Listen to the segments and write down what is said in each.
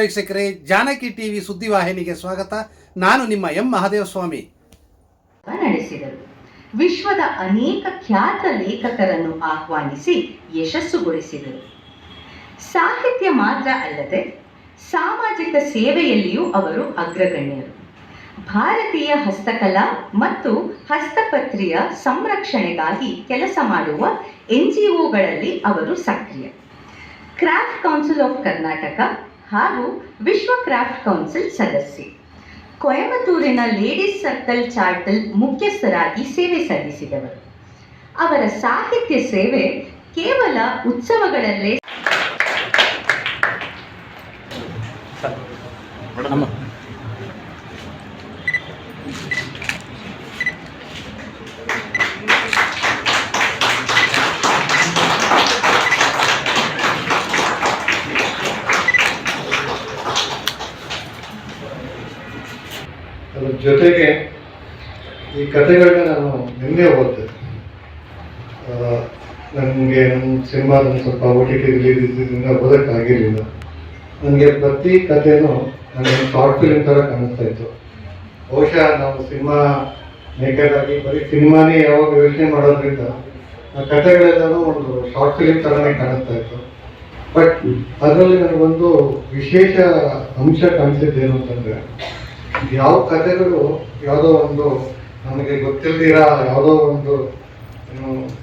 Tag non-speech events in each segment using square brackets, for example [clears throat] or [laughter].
ವೀಕ್ಷಕರೇ, ಜಾನಕಿ ಟಿವಿ ಸುದ್ದಿವಾಹಿನಿಗೆ ಸ್ವಾಗತ. ನಾನು ನಿಮ್ಮ ಎಂ ಮಹಾದೇವಸ್ವಾಮಿ. ನಡೆಸಿದರು. ವಿಶ್ವದ ಅನೇಕ ಖ್ಯಾತ ಲೇಖಕರನ್ನು ಆಹ್ವಾನಿಸಿ ಯಶಸ್ಸುಗೊಳಿಸಿದರು. ಸಾಹಿತ್ಯ ಮಾತ್ರ ಅಲ್ಲದೆ ಸಾಮಾಜಿಕ ಸೇವೆಯಲ್ಲಿಯೂ ಅವರು ಅಗ್ರಗಣ್ಯರು. ಭಾರತೀಯ ಹಸ್ತಕಲಾ ಮತ್ತು ಹಸ್ತಪತ್ರಿಯ ಸಂರಕ್ಷಣೆಗಾಗಿ ಕೆಲಸ ಮಾಡುವ ಎನ್ಜಿಒಗಳಲ್ಲಿ ಅವರು ಸಕ್ರಿಯ. ಕ್ರಾಫ್ಟ್ ಕೌನ್ಸಿಲ್ ಆಫ್ ಕರ್ನಾಟಕ ಹಾಗೂ ವಿಶ್ವ ಕ್ರಾಫ್ಟ್ ಕೌನ್ಸಿಲ್ ಸದಸ್ಯೆ. ಕೊಯಮತ್ತೂರಿನ ಲೇಡೀಸ್ ಸರ್ಕಲ್ ಚಾರ್ಟಲ್ ಮುಖ್ಯಸ್ಥರಾಗಿ ಸೇವೆ ಸಲ್ಲಿಸಿದವರು. ಅವರ ಸಾಹಿತ್ಯ ಸೇವೆ ಕೇವಲ ಉತ್ಸವಗಳಲ್ಲೇ ಜೊತೆಗೆ ಈ ಕಥೆಗಳನ್ನ ನಾನು ನಿನ್ನೆ ಓದಿದೆ. ನನಗೆ ನನ್ನ ಸಿನಿಮಾದ ಸ್ವಲ್ಪ ಓ ಟಿ ಟಿ ರಿಲೀಸ್ ಓದೋಕ್ಕಾಗಿರಲಿಲ್ಲ. ನನಗೆ ಪ್ರತಿ ಕಥೆನೂ ನನಗೆ ಶಾರ್ಟ್ ಫಿಲ್ಮ್ ಥರ ಕಾಣಿಸ್ತಾ ಇತ್ತು. ಬಹುಶಃ ನಾವು ಸಿನಿಮಾ ಮೇಕರ್ ಆಗಿ ಬರೀ ಸಿನಿಮಾನೇ ಯಾವಾಗ ಯೋಚನೆ ಮಾಡೋದ್ರಿಂದ ಆ ಕಥೆಗಳೆಲ್ಲನೂ ಒಂದು ಶಾರ್ಟ್ ಫಿಲ್ಮ್ ಥರನೇ ಕಾಣಿಸ್ತಾ ಇತ್ತು. ಬಟ್ ಅದರಲ್ಲಿ ನನಗೊಂದು ವಿಶೇಷ ಅಂಶ ಕಾಣಿಸಿದ್ದೇನು ಅಂತಂದರೆ ಯಾವ ಕಥೆಗಳು ಯಾವುದೋ ಒಂದು ನಮಗೆ ಗೊತ್ತಿಲ್ದಿರ, ಯಾವುದೋ ಒಂದು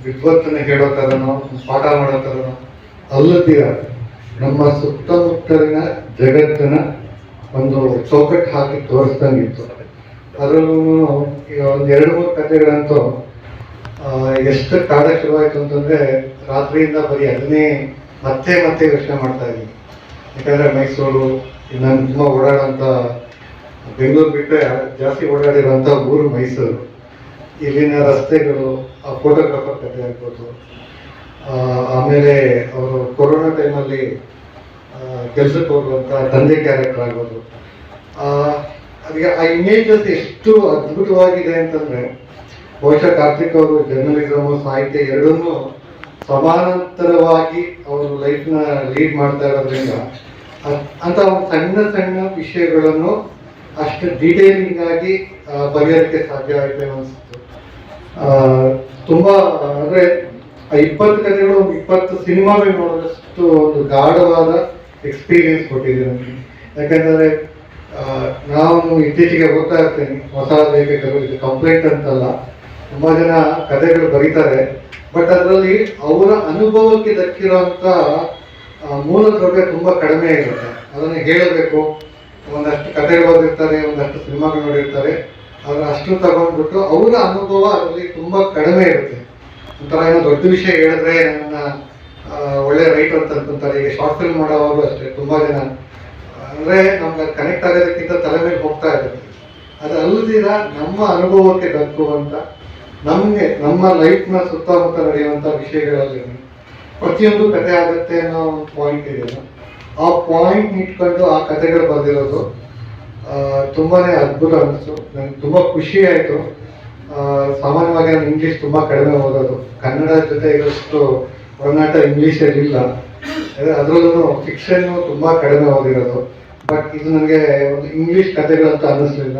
ವಿದ್ವತ್ತನ್ನು ಹೇಳೋ ಥರನೋ ಪಾಠ ಮಾಡೋ ಅಲ್ಲದಿರ. ನಮ್ಮ ಸುತ್ತಮುತ್ತಲಿನ ಜಗತ್ತನ್ನ ಒಂದು ಚೌಕಟ್ಟು ಹಾಕಿ ತೋರಿಸ್ದಂಗಿತ್ತು. ಅದರಲ್ಲೂ ಒಂದು ಎರಡು ಮೂರು ಕಥೆಗಳಂತೂ ಎಷ್ಟು ಕಾಡ ಶುರುವಾಯಿತು ಅಂತಂದ್ರೆ ರಾತ್ರಿಯಿಂದ ಬರೀ ಅದನ್ನೇ ಮತ್ತೆ ಮತ್ತೆ ಯೋಚನೆ ಮಾಡ್ತಾ ಇದ್ದೀನಿ. ಯಾಕಂದ್ರೆ ಮೈಸೂರು ನಾನು ತುಂಬ ಓಡಾಡೋಂಥ ಬೆಂಗಳೂರು ಬಿಟ್ಟರೆ ಜಾಸ್ತಿ ಓಡಾಡಿರೋಂಥ ಊರು ಮೈಸೂರು. ಇಲ್ಲಿನ ರಸ್ತೆಗಳು, ಆ ಫೋಟೋಗ್ರಾಫರ್ ಕಥೆ ಆಗ್ಬೋದು. ಆಮೇಲೆ ಅವರು ಕೊರೋನಾ ಟೈಮಲ್ಲಿ ಕೆಲಸಕ್ಕೆ ಹೋಗುವಂಥ ತಂದೆ ಕ್ಯಾರೆಕ್ಟರ್ ಆಗ್ಬೋದು. ಅದಕ್ಕೆ ಆ ಇಮೇಜಸ್ ಎಷ್ಟು ಅದ್ಭುತವಾಗಿದೆ ಅಂತಂದ್ರೆ, ಬಹುಶಃ ಕಾರ್ತಿಕ್ ಅವರು ಜರ್ನಲಿಸಮ್ ಸಾಹಿತ್ಯ ಎರಡನ್ನೂ ಸಮಾನಾಂತರವಾಗಿ ಅವರು ಲೈಫ್ನ ಲೀಡ್ ಮಾಡ್ತಾ ಇರೋದ್ರಿಂದ ಅಂತ ಸಣ್ಣ ಸಣ್ಣ ವಿಷಯಗಳನ್ನು ಅಷ್ಟು ಡೀಟೇಲಿಂಗ್ ಆಗಿ ಬಗೆಹರಿಕೆ ಸಾಧ್ಯ ಆಯ್ತು ಅನಿಸ್ತು ತುಂಬಾ ಅಂದ್ರೆ ಇಪ್ಪತ್ತು ಕಥೆಗಳು ಇಪ್ಪತ್ತು ಸಿನಿಮಾವೇ ನೋಡೋದಷ್ಟು ಒಂದು ಗಾಢವಾದ ಎಕ್ಸ್ಪೀರಿಯನ್ಸ್ ಕೊಟ್ಟಿದೆ ನನಗೆ ಯಾಕಂದ್ರೆ ನಾನು ಇತ್ತೀಚೆಗೆ ಓದ್ತಾ ಇರ್ತೇನೆ ಹೊಸ ಲೇಖಕರು ಇದು ಕಂಪ್ಲೇಂಟ್ ಅಂತಲ್ಲ. ತುಂಬಾ ಜನ ಕಥೆಗಳು ಬರೀತಾರೆ. ಬಟ್ ಅದರಲ್ಲಿ ಅವರ ಅನುಭವಕ್ಕೆ ದಕ್ಕಿರುವಂತ ಆ, ಮೂಲ ದ್ರವ್ಯ ತುಂಬಾ ಕಡಿಮೆ ಇರುತ್ತೆ ಅದನ್ನು ಹೇಳಬೇಕು. ಒಂದಷ್ಟು ಕಥೆಗಳು ಓದಿರ್ತಾರೆ ಒಂದಷ್ಟು ಸಿನಿಮಾಗಳು ನೋಡಿರ್ತಾರೆ ಅದನ್ನ ಅಷ್ಟು ತಗೊಂಡ್ಬಿಟ್ಟು ಅವರ ಅನುಭವ ಅದರಲ್ಲಿ ತುಂಬಾ ಕಡಿಮೆ ಇರುತ್ತೆ. ಒಂಥರ ಏನೋ ದೊಡ್ಡ ವಿಷಯ ಹೇಳಿದ್ರೆ ನನ್ನ ಒಳ್ಳೆ ರೈಟ್ ಅಂತ ಅನ್ಕೊಂತಾರೆ. ಈಗ ಶಾರ್ಟ್ ಫಿಲ್ಮ್ ಮಾಡೋವಾಗಲೂ ಅಷ್ಟೇ, ತುಂಬಾ ಜನ. ಅಂದರೆ ನಮ್ಗೆ ಕನೆಕ್ಟ್ ಆಗೋದಕ್ಕಿಂತ ತಲೆ ಮೇಲೆ ಹೋಗ್ತಾ ಇರುತ್ತೆ. ಅದು ಅಲ್ಲದಿರ ನಮ್ಮ ಅನುಭವಕ್ಕೆ ದಕ್ಕುವಂಥ ನಮಗೆ, ನಮ್ಮ ಲೈಫ್ನ ಸುತ್ತಮುತ್ತ ನಡೆಯುವಂತ ವಿಷಯಗಳಲ್ಲಿ ಪ್ರತಿಯೊಂದು ಕತೆ ಆಗುತ್ತೆ ಅನ್ನೋ ಒಂದು ಪಾಯಿಂಟ್ ಇದೆಯಲ್ಲ ಆ ಪಾಯಿಂಟ್ ಇಟ್ಕೊಂಡು ಆ ಕಥೆಗಳು ಬಂದಿರೋದು ಆ, ತುಂಬಾನೇ ಅದ್ಭುತ ಅನಿಸ್ತು. ನನಗೆ ತುಂಬಾ ಖುಷಿ ಆಯಿತು. ಸಾಮಾನ್ಯವಾಗಿ ನಾನು ಇಂಗ್ಲೀಷ್ ತುಂಬಾ ಕಡಿಮೆ ಓದೋದು. ಕನ್ನಡ ಜೊತೆ ಇರೋಷ್ಟು ಒಡನಾಟ ಇಂಗ್ಲೀಷಲ್ಲಿ ಇಲ್ಲ. ಅದರಲ್ಲೂ ಫಿಕ್ಷನ್ ತುಂಬಾ ಕಡಿಮೆ ಓದಿರೋದು. ಬಟ್ ಇದು ನನಗೆ ಒಂದು ಇಂಗ್ಲಿಷ್ ಅಂತ ಅನ್ನಿಸ್ಲಿಲ್ಲ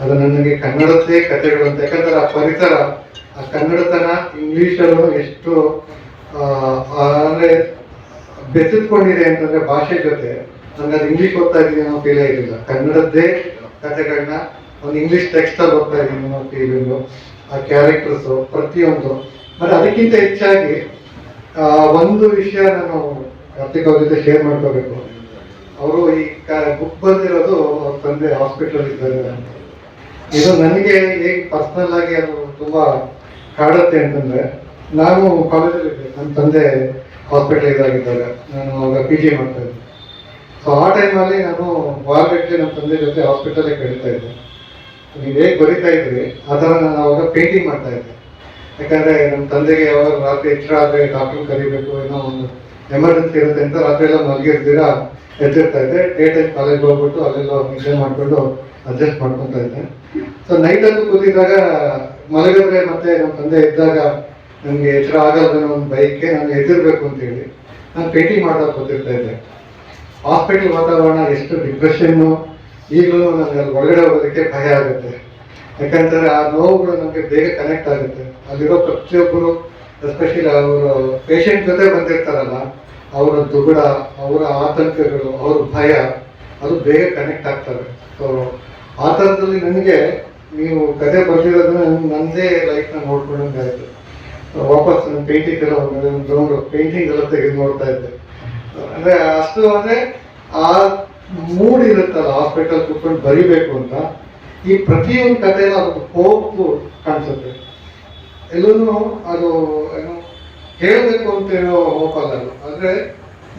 ಅದು ನನಗೆ ಕನ್ನಡದೇ ಕಥೆಗಳು ಅಂತ. ಯಾಕಂದ್ರೆ ಆ ಪರಿಸರ ಆ ಕನ್ನಡತನ ಇಂಗ್ಲೀಷಲ್ಲೂ ಎಷ್ಟು ಅಂದ್ರೆ ಬೆಸೆದ್ಕೊಂಡಿದೆ ಅಂತಂದ್ರೆ ಭಾಷೆ ಜೊತೆ ನನಗೆ ಅದು ಇಂಗ್ಲಿಷ್ ಓದ್ತಾ ಇದ್ದೀನಿ ಅನ್ನೋ ಫೀಲೇ ಇರಲಿಲ್ಲ. ಕನ್ನಡದ್ದೇ ಕಥೆಗಳನ್ನ ಒಂದು ಇಂಗ್ಲಿಷ್ ಟೆಕ್ಸ್ಟ್ ಅಲ್ಲಿ ಓದ್ತಾ ಇದ್ದೀನಿ ಅನ್ನೋ ಫೀಲಿಂಗು ಆ ಕ್ಯಾರೆಕ್ಟರ್ಸು ಪ್ರತಿಯೊಂದು. ಮತ್ತೆ ಅದಕ್ಕಿಂತ ಹೆಚ್ಚಾಗಿ ಒಂದು ವಿಷಯ ನಾನು ಕಾರ್ತಿಕ್ ಅವ್ರ ಜೊತೆ ಶೇರ್ ಮಾಡ್ಕೋಬೇಕು. ಅವರು ಈ ಬುಕ್ ಬಂದಿರೋದು ಅವ್ರ ತಂದೆ ಹಾಸ್ಪಿಟಲ್ ಇದ್ದಾರೆ ಅಂತ. ಇದು ನನಗೆ ಹೇಗೆ ಪರ್ಸನಲ್ ಆಗಿ ಅದು ತುಂಬಾ ಕಾಡುತ್ತೆ ಅಂತಂದ್ರೆ, ನಾನು ಕಾಲೇಜಲ್ಲಿ ನನ್ನ ತಂದೆ ಹಾಸ್ಪಿಟಲ್ ಇದಾಗಿದ್ದಾಗ ನಾನು ಅವಾಗ ಪಿ ಜಿ ಮಾಡ್ತಾ ಇದ್ದೆ. ಸೊ ಆ ಟೈಮಲ್ಲಿ ನಾನು ವಾರಗಟ್ಟಲೆ ನಮ್ಮ ತಂದೆ ಜೊತೆ ಹಾಸ್ಪಿಟಲೇ ಕಳೀತಾ ಇದ್ದೆ. ನೀವು ಹೇಗೆ ಬರಿತಾ ಇದ್ರಿ, ಆ ಥರ ನಾನು ಅವಾಗ ಪೇಂಟಿಂಗ್ ಮಾಡ್ತಾ ಇದ್ದೆ. ಯಾಕಂದರೆ ನಮ್ಮ ತಂದೆಗೆ ಯಾವಾಗ ರಾತ್ರಿ ಎಚ್ಚರ ಆದರೆ ಡಾಕ್ಟರ್ ಕರಿಬೇಕು, ಏನೋ ಒಂದು ಎಮರ್ಜೆನ್ಸಿ ಇರುತ್ತೆ ಅಂತ ರಾತ್ರಿ ಎಲ್ಲ ಮಲಗಿರ್ತೀರಾ ಎದ್ದಿರ್ತಾ ಇದ್ದೆ. ಡೇ ಟೈಮ್ ಕಾಲೇಜ್ ಹೋಗ್ಬಿಟ್ಟು ಅಲ್ಲೆಲ್ಲ ಮಿಷನ್ ಮಾಡಿಕೊಂಡು ಅಡ್ಜಸ್ಟ್ ಮಾಡ್ಕೊತಾ ಇದ್ದೆ. ಸೊ ನೈಟಲ್ಲೂ ಕೂತಿದ್ದಾಗ ಮಲಗಿದ್ರೆ ಮತ್ತೆ ನಮ್ಮ ತಂದೆ ಇದ್ದಾಗ ನನಗೆ ಎದುರು ಆಗಲ್ಲ ಒಂದು ಬೈಕ್ಗೆ ನಾನು ಎದುರಬೇಕು ಅಂತೇಳಿ ನಾನು ಪೇಟಿ ಮಾಡೋಕೆ ಕೂತಿರ್ತಾ ಇದ್ದೆ ಹಾಸ್ಪಿಟಲ್ ವಾತಾವರಣ ಎಷ್ಟು ಡಿಪ್ರೆಷನ್ನು ಈಗಲೂ ನನಗೆ ಅಲ್ಲಿ ಒಳಗಡೆ ಹೋಗೋದಕ್ಕೆ ಭಯ ಆಗುತ್ತೆ. ಯಾಕಂದರೆ ಆ ನೋವುಗಳು ನಮಗೆ ಬೇಗ ಕನೆಕ್ಟ್ ಆಗುತ್ತೆ. ಅಲ್ಲಿರೋ ಪ್ರತಿಯೊಬ್ಬರು ಎಸ್ಪೆಷಲಿ ಅವರು ಪೇಷಂಟ್ ಜೊತೆ ಬಂದಿರ್ತಾರಲ್ಲ, ಅವರ ದುಗುಡ, ಅವರ ಆತಂಕಗಳು, ಅವ್ರ ಭಯ, ಅದು ಬೇಗ ಕನೆಕ್ಟ್ ಆಗ್ತವೆ. ಸೊ ಆ ಥರದಲ್ಲಿ ನನಗೆ ನೀವು ಕತೆ ಬರ್ದಿರೋದನ್ನ ನನ್ನದೇ ಲೈಫ್ನ ನೋಡ್ಕೊಂಡಂಗೆ ಆಯಿತು ವಾಪಸ್ ಪೇಂಟಿಂಗ್ ಎಲ್ಲ ಒಂದು ರೌಂಡ್ ಪೇಂಟಿಂಗ್ ಎಲ್ಲ ತೆಗೆದು ನೋಡ್ತಾ ಇದ್ದೆ. ಅಂದ್ರೆ ಅಷ್ಟು ಅಂದ್ರೆ ಆ ಮೂಡ್ ಇರುತ್ತಲ್ಲ ಹಾಸ್ಪಿಟಲ್ ಕೂತ್ಕೊಂಡು ಬರಿಬೇಕು ಅಂತ, ಈ ಪ್ರತಿಯೊಂದು ಕಥೆನ ಅದು ಹೋಗು ಕಾಣಿಸುತ್ತೆ. ಎಲ್ಲೂ ಅದು ಏನು ಹೇಳಬೇಕು ಅಂತ ಅದು. ಅಂದ್ರೆ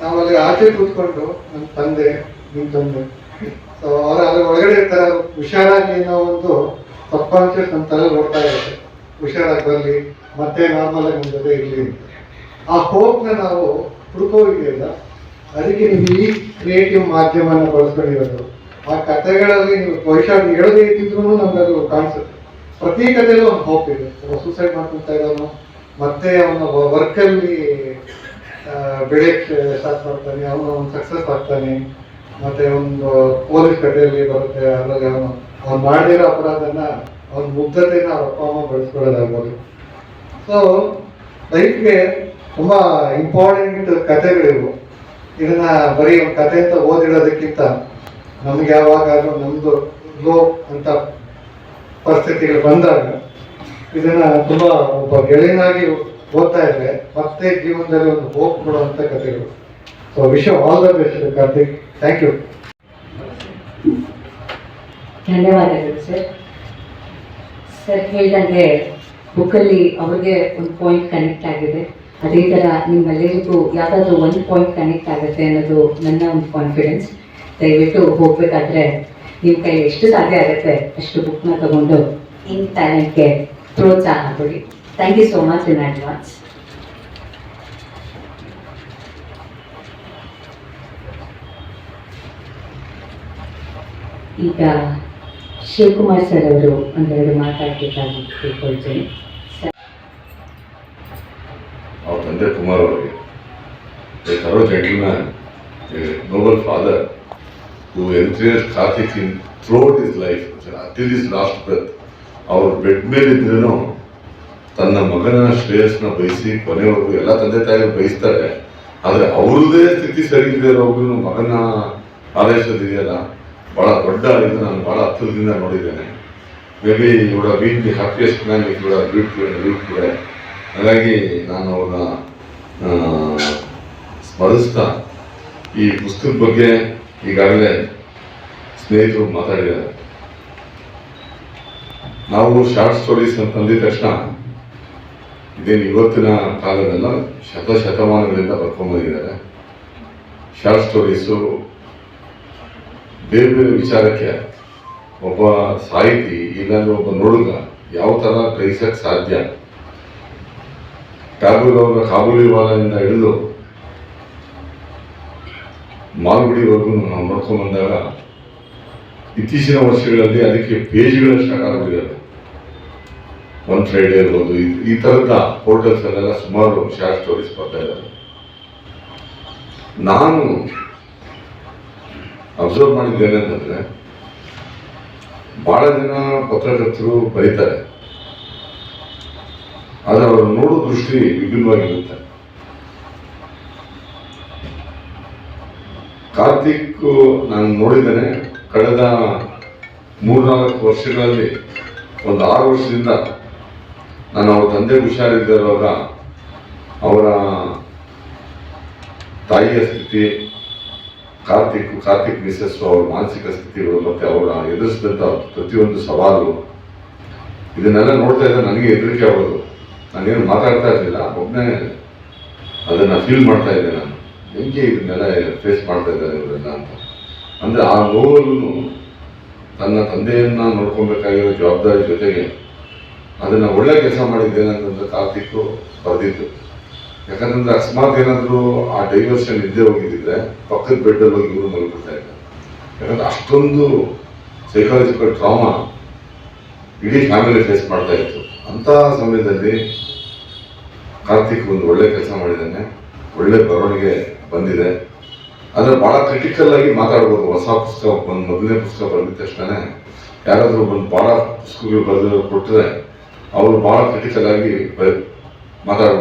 ನಾವಲ್ಲಿ ಆಚೆ ಕೂತ್ಕೊಂಡು ನನ್ನ ತಂದೆ ನಿಮ್ಮ ತಂದೆ, ಸೊ ಅವ್ರ ಅದ್ರ ಒಳಗಡೆ ಇರ್ತಾರೆ ಹುಷಾರಾಗಿ ಏನೋ ಒಂದು ಸಬ್ಕಾನ್ಶಿಯಸ್ ನಮ್ಮ ತಲೆ ನೋಡ್ತಾ ಇರುತ್ತೆ. ಹುಷಾರಾಗಿ ಬರಲಿ ಮತ್ತೆ ನಾರ್ಮಲ್ ಆಗಿ ನಮ್ಮ ಜೊತೆ ಇರಲಿ ಆ ಹೋಪ್ನ ನಾವು ಹುಡುಕೋದಿದೆಯಲ್ಲ ಅದಕ್ಕೆ ನೀವು ಈ ಕ್ರಿಯೇಟಿವ್ ಮಾಧ್ಯಮನ ಬಳಸ್ಕೊಂಡಿರೋದು. ಆ ಕಥೆಗಳಲ್ಲಿ ನೀವು ಬಹುಶಃ ಹೇಳೋದೇ ಹೇಳದೇ ಇದ್ದಿದ್ರು ನಮ್ಗೆ ಅದು ಕಾಣಿಸುತ್ತೆ. ಪ್ರತಿ ಕಥೆಯಲ್ಲೂ ಒಂದು ಹೋಪ್ ಇದೆ. ಒಬ್ಬ ಸೂಸೈಡ್ ಮಾಡ್ಕೊಳ್ತಾ ಇರೋನು ಮತ್ತೆ ಅವನ ವರ್ಕಲ್ಲಿ ಬೆಳೆಯಕ್ಕೆ ಸ್ಟಾರ್ಟ್ ಮಾಡ್ತಾನೆ, ಅವನು ಒಂದು ಸಕ್ಸಸ್ ಆಗ್ತಾನೆ, ಮತ್ತೆ ಒಂದು ಪೊಲೀಸ್ ಕಥೆಯಲ್ಲಿ ಬರುತ್ತೆ, ಅದರಲ್ಲಿ ಅವನು, ಅವ್ನು ಮಾಡಿರೋ ಅಪರಾಧನ ಅವ್ನ ಮುಗ್ಧತೆನ ಅವ್ರ ಅಪ್ಪ ಅಮ್ಮ ಬೆಳೆಸ್ಕೊಳ್ಳೋದಾಗ್ಬೋದು. ಸೊ ಲೈಫ್ಗೆ ತುಂಬ ಇಂಪಾರ್ಟೆಂಟ್ ಕಥೆಗಳಿವು. ಇದನ್ನ ಬರೀ ಕತೆ ಅಂತ ಓದಿಡೋದಕ್ಕಿಂತ ನಮ್ಗೆ ಯಾವಾಗಾದ್ರೂ ನಮ್ದು ಲೋ ಅಂತ ಪರಿಸ್ಥಿತಿಗಳು ಬಂದಾಗ ಇದನ್ನ ತುಂಬಾ ಒಬ್ಬ ಗೆಳೆಯನಾಗಿ ಓದ್ತಾ ಇದ್ರೆ ಮತ್ತೆ ಜೀವನದಲ್ಲಿ ಒಂದು ಹೋಪ್ ಕೊಡುವಂತ ಕಥೆಗಳು. So wish all the best Karthik thank you ಧನ್ಯವಾದಗಳು ಸರ್ ಸರ್ ಹೇಳ್ದಂಗೆ ಬುಕ್ಕಲ್ಲಿ ಅವ್ರಿಗೆ ಒಂದು ಪಾಯಿಂಟ್ ಕನೆಕ್ಟ್ ಆಗಿದೆ. ಅದೇ ಥರ ನಿಮ್ಮೆಲ್ಲರಿಗೂ ಯಾವುದಾದ್ರೂ ಒಂದು ಪಾಯಿಂಟ್ ಕನೆಕ್ಟ್ ಆಗುತ್ತೆ ಅನ್ನೋದು ನನ್ನ ಒಂದು ಕಾನ್ಫಿಡೆನ್ಸ್ ದಯವಿಟ್ಟು ಹೋಗಬೇಕಾದ್ರೆ ನಿಮ್ಮ ಕೈ ಎಷ್ಟು ಸಾಧ್ಯ ಆಗುತ್ತೆ ಅಷ್ಟು ಬುಕ್ನ ತಗೊಂಡು ಇನ್ ಟ್ಯಾಲೆಂಟ್ಗೆ ಪ್ರೋತ್ಸಾಹ ಕೊಡಿ thank you so much in advance ಈಗ ಶಿವಕುಮಾರ್ ಸರ್ ಅವರು ಒಂದೆರಡು ಮಾತಾಡಬೇಕಾಗಿ ತಿಳ್ಕೊಳ್ತೇನೆ ಅವ್ರ ತಂದೆ ಕುಮಾರ್ ಅವರಿಗೆ. Thorough gentleman noble father who encourage Karthik in throughout his life until his last breath ಅವ್ರ ಬೆಡ್ ಮೇಲಿದ್ರೂ ತನ್ನ ಮಗನ ಶ್ರೇಯಸ್ನ ಬಯಸಿ, ಕೊನೆವರೆಗೂ ಎಲ್ಲ ತಂದೆ ತಾಯಿ ಬಯಸ್ತಾರೆ. ಆದರೆ ಅವ್ರದ್ದೇ ಸ್ಥಿತಿ ಸರಿ ಇಲ್ಲದೆ ಇರೋರ್ಗು ಮಗನ ಆದೇಶದಿದೆಯಲ್ಲ ಭಾಳ ದೊಡ್ಡ ಇದು ನಾನು ಭಾಳ ಹತ್ತಿರದಿಂದ ನೋಡಿದ್ದೇನೆ. ಮೇ ಬಿ ಇವಳ been the happiest man if ಇವಳ ಬ್ಯೂಟಿಫುಲ್ ಕೂಡ ಹಾಗಾಗಿ ನಾನು ಅವ್ರನ್ನ ಸ್ಮರಿಸ್ತಾ ಈ ಪುಸ್ತಕದ ಬಗ್ಗೆ ಈಗಾಗಲೇ ಸ್ನೇಹಿತರು ಮಾತಾಡಿದ್ದಾರೆ. ನಾವು ಶಾರ್ಟ್ ಸ್ಟೋರೀಸ್ ಅಂತ ಅಂದಿದ ತಕ್ಷಣ ಇದೇನು ಇವತ್ತಿನ ಕಾಲದಲ್ಲ, ಶತಶತಮಾನಗಳಿಂದ ಬರ್ಕೊಂಡ್ಬಂದಿದ್ದಾರೆ. ಶಾರ್ಟ್ ಸ್ಟೋರೀಸು ಬೇರೆ ಬೇರೆ ವಿಚಾರಕ್ಕೆ ಒಬ್ಬ ಸಾಹಿತಿ ಇಲ್ಲಾಂದ್ರೆ ಒಬ್ಬ ನೋಡುಗ ಯಾವ ಥರ ಗ್ರಹಿಸಕ್ಕೆ ಸಾಧ್ಯ? ಟ್ಯಾಗೂರ್ ಅವರ ಕಾಬೂಲಿವಾಲದಿಂದ ಹಿಡಿದು ಮಾಲ್ಗುಡಿವರೆಗೂ ನಾವು ನೋಡ್ಕೊಂಡು ಬಂದಾಗ ಇತ್ತೀಚಿನ ವರ್ಷಗಳಲ್ಲಿ ಅದಕ್ಕೆ ಸ್ಟಾರ್ಟ್ ಆಗೋಗಿದ್ದಾವೆ ಒನ್ ಫ್ರೈಡೆ ಇರ್ಬೋದು, ಈ- ಥರದ ಪೋರ್ಟಲ್ಸ್ ಅಲ್ಲೆಲ್ಲ ಸುಮಾರು ಶಾರ್ಟ್ ಸ್ಟೋರೀಸ್ ಬರ್ತಾ ಇದ್ದಾರೆ ನಾನು ಅಬ್ಸರ್ವ್ ಮಾಡಿದ್ದೇನೆ ಅಂತಂದ್ರೆ ಬಹಳ ಜನ ಪತ್ರಕರ್ತರು ಬರೀತಾರೆ. ಆದರೆ ಅವರು ನೋಡೋ ದೃಷ್ಟಿ ವಿಭಿನ್ನವಾಗಿರುತ್ತೆ. ಕಾರ್ತಿಕ್ ನಾನು ನೋಡಿದ್ದೇನೆ, ಕಳೆದ ಮೂರ್ನಾಲ್ಕು ವರ್ಷಗಳಲ್ಲಿ, ಒಂದು ಆರು ವರ್ಷದಿಂದ ನಾನು ಅವ್ರ ತಂದೆ ಹುಷಾರಿದ್ದಿರುವಾಗ ಅವರ ತಾಯಿಯ ಸ್ಥಿತಿ ಕಾರ್ತಿಕ್ ಕಾರ್ತಿಕ್ ಮಿಸಸ್ ಅವ್ರ ಮಾನಸಿಕ ಸ್ಥಿತಿಗಳು ಮತ್ತೆ ಅವರ ಎದುರಿಸಿದಂಥ ಪ್ರತಿಯೊಂದು ಸವಾಲು, ಇದನ್ನೆಲ್ಲ ನೋಡ್ತಾ ಇದ್ರೆ ನನಗೆ ಹೆದರಿಕೆ ಆಗೋದು. ನಾನೇನು ಮಾತಾಡ್ತಾ ಇರಲಿಲ್ಲ ಒಬ್ಬನೇ ಅದನ್ನು ಫೀಲ್ ಮಾಡ್ತಾ ಇದ್ದೆ ನಾನು. ಹೆಂಗೆ ಇದನ್ನೆಲ್ಲ ಫೇಸ್ ಮಾಡ್ತಾ ಇದ್ದಾರೆ ಇವರೆಲ್ಲ ಅಂತ. ಅಂದರೆ ಆ ನೋವಲ್ಲೂ ತನ್ನ ತಂದೆಯನ್ನ ನೋಡ್ಕೊಬೇಕಾಗಿರೋ ಜವಾಬ್ದಾರಿ ಜೊತೆಗೆ ಅದನ್ನು ಒಳ್ಳೆ ಕೆಲಸ ಮಾಡಿದ್ದೇನೆ ಅಂತಂದ್ರೆ ಕಾರ್ತಿಕ್ ಬರೆದಿದ್ದು ಯಾಕಂತಂದ್ರೆ ಅಕಸ್ಮಾತ್ ಏನಾದರೂ ಆ ಡೈವರ್ಷನ್ ಇದ್ದೇ ಹೋಗಿದ್ದಿದ್ರೆ ಪಕ್ಕದ ಬೆಡ್ಡಲ್ಲಿ ಹೋಗಿ ಇವರು ಮಲ್ಕೊಳ್ತಾ ಇದ್ದ ಯಾಕಂದ್ರೆ ಅಷ್ಟೊಂದು ಸೈಕಾಲಜಿಕಲ್ ಟ್ರಾಮಾ ಇಡೀ ಫ್ಯಾಮಿಲಿ ಫೇಸ್ ಮಾಡ್ತಾ ಇತ್ತು. ಅಂತ ಸಮಯದಲ್ಲಿ ಕಾರ್ತಿಕ್ ಒಂದು ಒಳ್ಳೆ ಕೆಲಸ ಮಾಡಿದ್ದಾನೆ. ಒಳ್ಳೆ ಬರವಣಿಗೆ ಬಂದಿದೆ. ಆದರೆ ಭಾಳ ಕ್ರಿಟಿಕಲ್ ಆಗಿ ಮಾತಾಡ್ಬೋದು. ಹೊಸ ಪುಸ್ತಕ, ಒಂದು ಮೊದಲನೇ ಪುಸ್ತಕ ಬರೆದ ತಕ್ಷಣ ಯಾರಾದರೂ ಒಂದು ಭಾಳ ಪುಸ್ತಕಗಳು ಬರೆದು ಕೊಟ್ಟರೆ ಅವರು ಭಾಳ ಕ್ರಿಟಿಕಲ್ ಆಗಿ ಮಾತಾಡ್ಬಿಡ್ತಾರೆ